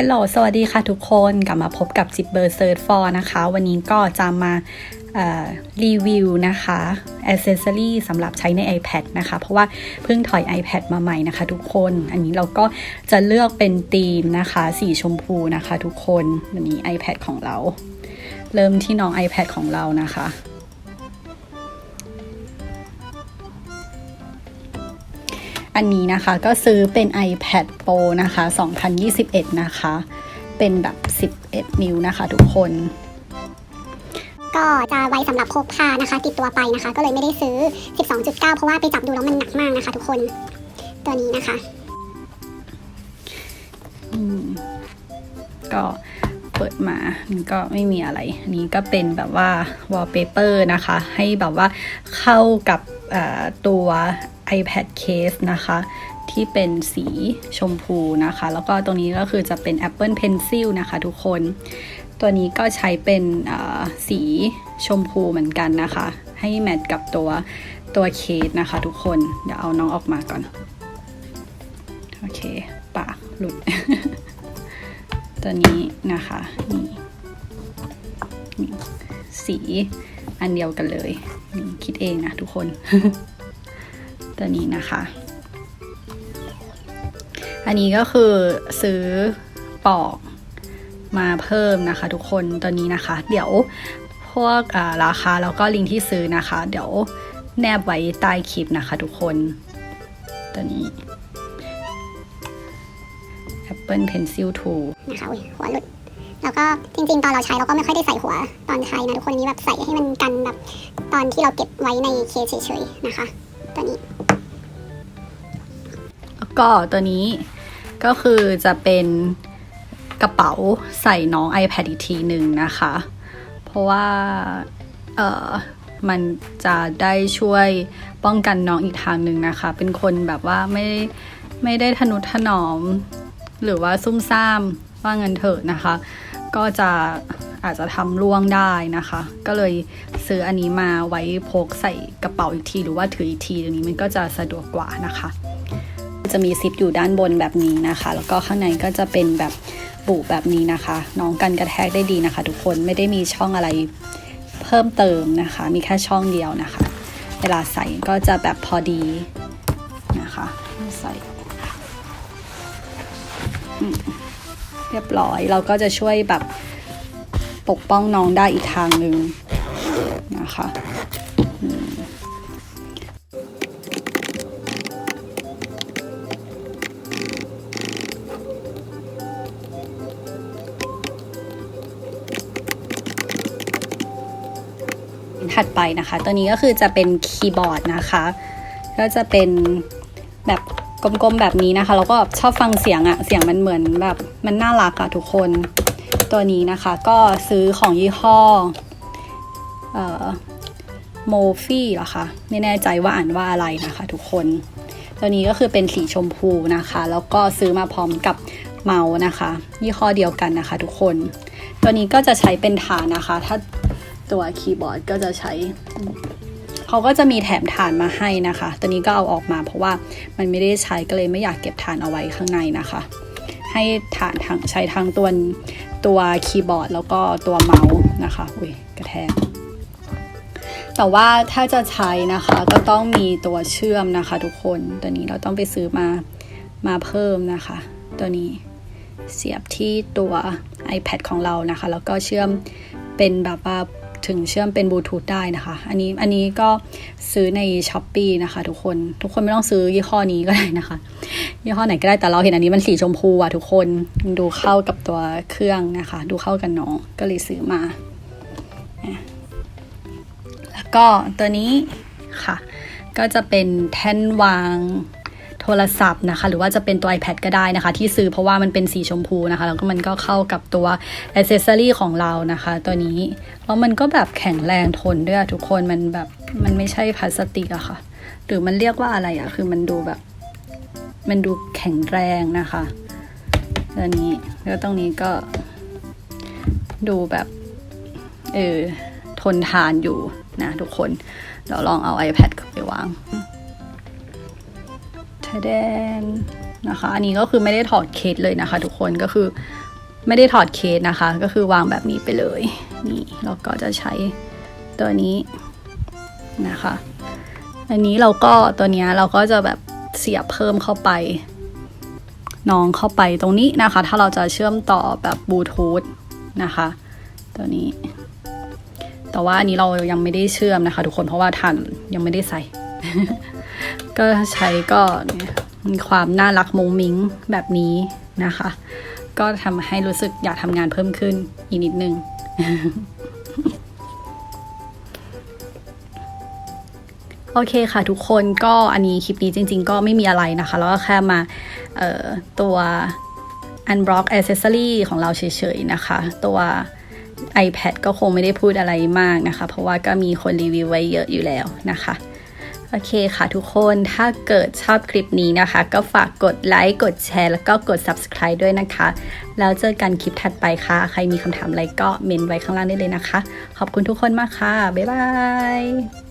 ฮลโหลสวัสดีค่ะทุกคนกลับมาพบกับจิบเบอร์เซิร์ฟอร์นะคะ วันนี้ก็จะมารีวิวนะคะอ c เซสซอรีสำหรับใช้ใน iPad นะคะ เพราะว่าเพิ่งถอย iPad มาใหม่นะคะ ทุกคน อันนี้เราก็จะเลือกเป็นธีมนะคะ สีชมพูนะคะ ทุกคนวันนี้ iPad ของเรา เริ่มที่น้อง iPad ของเรานะคะ อันนี้นะคะก็ซื้อเป็น iPad Pro นะคะ 2021 นะคะ เป็นแบบ 11 นิ้วนะคะทุกคน ก็จะไว้สำหรับพกพานะคะ ติดตัวไปนะคะ ก็เลยไม่ได้ซื้อ 12.9 เพราะว่าไปจับดูแล้วมันหนักมากนะคะ ทุกคน ตัวนี้นะคะอืมก็เปิดมามันก็ไม่มีอะไร อันนี้ก็เป็นแบบว่า wallpaper นะคะ ให้แบบว่าเข้ากับเอ่อตัว iPad case นะคะ ที่เป็นสีชมพูนะคะ แล้วก็ตรงนี้ก็คือจะเป็น Apple Pencil นะคะทุกคน ตัวนี้ก็ใช้เป็นสีชมพูเหมือนกันนะคะ ให้แมทกับตัวตัวเคสนะคะทุกคน เดี๋ยวเอาน้องออกมาก่อน โอเค ปากหลุด ตัวนี้นะคะนี่นี่สีอันเดียวกันเลยนี่คิดเองนะทุกคน ตัวนี้นะคะ อันนี้ก็คือซื้อปอกมาเพิ่มนะคะ ทุกคนตัวนี้นะคะ เดี๋ยวพวกราคาแล้วก็ลิงก์ที่ซื้อนะคะ เดี๋ยวแนบไว้ใต้คลิปนะคะ ทุกคนตัวนี้ Apple Pencil 2นะคะหัวหลุดแล้วก็จริง ๆ ตอนเราใช้เราก็ไม่ค่อยได้ใส่หัวตอนใช้นะทุกคนอันนี้แบบใส่ให้มันกันแบบตอนที่เราเก็บไว้ในเคสเฉยๆนะคะ ตัวนี้แล้วก็ตัวนี้ก็คือจะเป็นกระเป๋าใส่น้อง iPad อีกทีหนึ่งนะคะ เพราะว่าเออมันจะได้ช่วยป้องกันน้องอีกทางหนึ่งนะคะ เป็นคนแบบว่าไม่ไม่ได้ทนุถนอม หรือว่าซุ่มซ่ามว่าเงินเถอะนะคะ ก็จะ อาจจะทำล่วงได้นะคะ ก็เลยซื้ออันนี้มาไว้พกใส่กระเป๋าอีกที หรือว่าถืออีกทีตรงนี้มันก็จะสะดวกกว่านะคะ จะมีซิปอยู่ด้านบนแบบนี้นะคะ แล้วก็ข้างในก็จะเป็นแบบบุแบบนี้นะคะ น้องกันกระแทกได้ดีนะคะ ทุกคนไม่ได้มีช่องอะไรเพิ่มเติมนะคะ มีแค่ช่องเดียวนะคะ เวลาใส่ก็จะแบบพอดีนะคะใส่เรียบร้อยเราก็จะช่วยแบบ ปกป้องน้องได้อีกทางหนึ่งนะคะถัดไปนะคะ ตัวนี้ก็คือจะเป็นคีย์บอร์ดนะคะ ก็จะเป็นแบบกลมๆแบบนี้นะคะ แล้วก็ชอบฟังเสียงอะเสียงมันเหมือนแบบมันน่ารักอะทุกคน ตัวนี้นะคะก็ซื้อของยี่ห้อเอ่อโมฟี่เหรอคะไม่แน่ใจว่าอ่านว่าอะไรนะคะทุกคน ตัวนี้ก็คือเป็นสีชมพูนะคะ แล้วก็ซื้อมาพร้อมกับเมาส์นะคะ ยี่ห้อเดียวกันนะคะ ทุกคน ตัวนี้ก็จะใช้เป็นฐานนะคะ ถ้าตัวคีย์บอร์ดก็จะใช้เขาก็จะมีแถมฐานมาให้นะคะ ตัวนี้ก็เอาออกมาเพราะว่ามันไม่ได้ใช้ก็เลยไม่อยากเก็บฐานเอาไว้ข้างในนะคะ ให้ฐานทางใช้ทั้งตัว ตัวคีย์บอร์ดแล้วก็ตัวเมาส์นะคะ อุ้ยกระแทก แต่ว่าถ้าจะใช้นะคะ ก็ต้องมีตัวเชื่อมนะคะ ทุกคน ตัวนี้เราต้องไปซื้อมา มาเพิ่มนะคะ ตัวนี้เสียบที่ตัว iPad ของเรานะคะ แล้วก็เชื่อมเป็นแบบว่า ถึงเชื่อมเป็นบลูทูธได้นะคะ อันนี้อันนี้ก็ซื้อใน s h อ p e e นะคะทุกคน ทุกคนไม่ต้องซื้อยี่ห้อนี้ก็ได้นะคะ ยี่ห้อไหนก็ได้แต่เราเห็นอันนี้มันสีชมพูอะทุกคนดูเข้ากับตัวเครื่องนะคะ ดูเข้ากันน้องก็เลยซื้อมา แล้วก็ตัวนี้ค่ะ ก็จะเป็นแท่นวาง โทรศัพท์นะคะ หรือว่าจะเป็นตัว iPad ก็ได้นะคะ ที่ซื้อเพราะว่ามันเป็นสีชมพูนะคะ แล้วก็มันก็เข้ากับตัวอ c เซสซอรีของเรานะคะ ตัวนี้ แล้วมันก็แบบแข็งแรงทนด้วยทุกคนมันแบบมันไม่ใช่พลาสติกอะค่ะ หรือมันเรียกว่าอะไรอะคือมันดูแบบ มันดูแข็งแรงนะคะตัวนี้แล้วตรงนี้ก็ดูแบบเออทนทานอยู่นะทุกคน เดี๋ยวลองเอา iPad ไปวาง ทะแดนนะคะ อันนี้ก็คือไม่ได้ถอดเคสเลยนะคะ ทุกคนก็คือไม่ได้ถอดเคสนะคะ ก็คือวางแบบนี้ไปเลยนี่เราก็จะใช้ตัวนี้นะคะ อันนี้เราก็ตัวนี้เราก็จะแบบเสียบเพิ่มเข้าไปน้องเข้าไปตรงนี้นะคะ ถ้าเราจะเชื่อมต่อแบบบลูทูธนะคะ ตัวนี้ แต่ว่าอันนี้เรายังไม่ได้เชื่อมนะคะ ทุกคนเพราะว่าทันยังไม่ได้ใส่ ก็ใช้ก็มีความน่ารักมุ้งมิ้งแบบนี้นะคะ ก็ทำให้รู้สึกอยากทำงานเพิ่มขึ้นอีกนิดนึงโอเคค่ะทุกคนก็อันนี้คลิปนี้จริง ๆ ก็ไม่มีอะไรนะคะ แล้วก็แค่มาตัว unblock accessory ของเราเฉยๆนะคะ ตัว iPad ก็คงไม่ได้พูดอะไรมากนะคะ เพราะว่าก็มีคนรีวิวไว้เยอะอยู่แล้วนะคะ โอเคค่ะทุกคนถ้าเกิดชอบคลิปนี้นะคะ ก็ฝากกดไลค์ กดแชร์ แล้วก็กด subscribe ด้วยนะคะ แล้วเจอกันคลิปถัดไปค่ะ ใครมีคำถามอะไรก็เมนไว้ข้างล่างได้เลยนะคะ ขอบคุณทุกคนมากค่ะ บ๊ายบาย